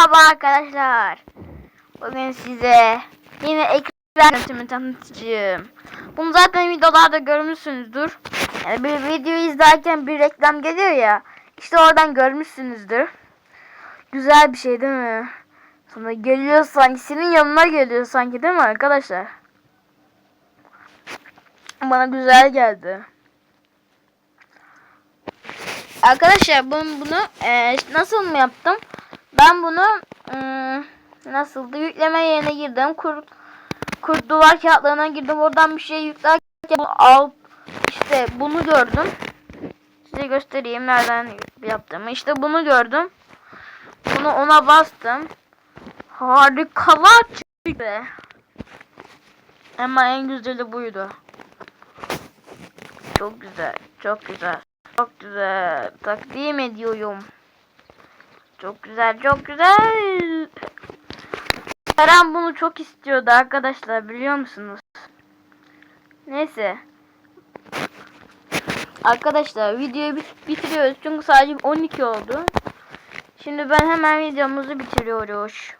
Merhaba arkadaşlar. Bugün size yine ekran yönetimi tanıtacağım. Bunu zaten videolarda görmüşsünüzdür. Yani bir video izlerken bir reklam geliyor ya. İşte oradan görmüşsünüzdür. Güzel bir şey değil mi? Sonra geliyor sanki senin yanına geliyor sanki değil mi arkadaşlar? Bana güzel geldi. Arkadaşlar bunu, bunu eee, nasıl mı yaptım? Ben bunu ım, nasıldı? Yükleme yerine girdim. Kur, kurt duvar kağıtlarına girdim. Oradan bir şey yüklerken al işte bunu gördüm. Size göstereyim nereden yaptığımı. İşte bunu gördüm. Bunu ona bastım. Harikalar çıktı. Ama en güzeli buydu. Çok güzel. Çok güzel. Çok güzel. Takdim ediyorum. Çok güzel. Çok güzel. Eren bunu çok istiyordu arkadaşlar biliyor musunuz? Neyse. Arkadaşlar videoyu bit- bitiriyoruz çünkü sadece 12 oldu. Şimdi ben hemen videomuzu bitiriyoruz.